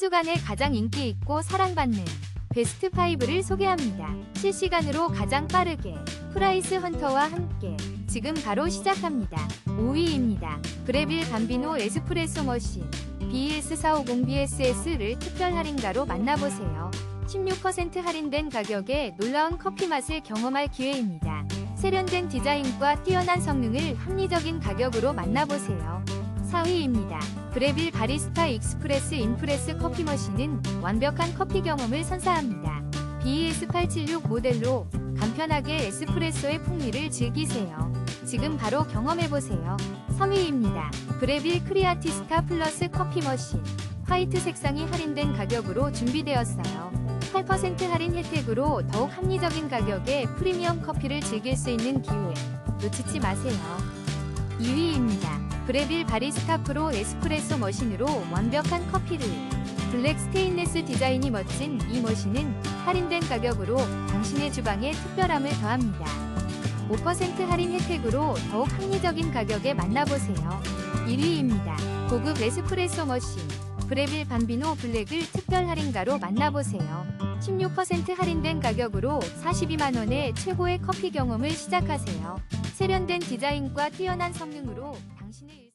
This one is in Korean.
주간에 가장 인기 있고 사랑받는 베스트 5를 소개합니다. 실시간으로 가장 빠르게 프라이스 헌터와 함께 지금 바로 시작합니다. 5위입니다. 브레빌 밤비노 에스프레소 머신 BS450BSS를 특별 할인가로 만나보세요. 16% 할인된 가격에 놀라운 커피 맛을 경험할 기회입니다. 세련된 디자인과 뛰어난 성능을 합리적인 가격으로 만나보세요. 4위입니다. 브레빌 바리스타 익스프레스 인프레스 커피 머신은 완벽한 커피 경험을 선사합니다. BES876 모델로 간편하게 에스프레소의 풍미를 즐기세요. 지금 바로 경험해보세요. 3위입니다. 브레빌 크리아티스타 플러스 커피 머신 화이트 색상이 할인된 가격으로 준비되었어요. 8% 할인 혜택으로 더욱 합리적인 가격에 프리미엄 커피를 즐길 수 있는 기회 놓치지 마세요. 2위입니다. 브레빌 바리스타 프로 에스프레소 머신으로 완벽한 커피를 블랙 스테인레스 디자인이 멋진 이 머신은 할인된 가격으로 당신의 주방에 특별함을 더합니다. 5% 할인 혜택으로 더욱 합리적인 가격에 만나보세요. 1위입니다. 고급 에스프레소 머신 브레빌 밤비노 블랙을 특별 할인가로 만나보세요. 16% 할인된 가격으로 42만원의 최고의 커피 경험을 시작하세요. 세련된 디자인과 뛰어난 성능으로 당신의 일...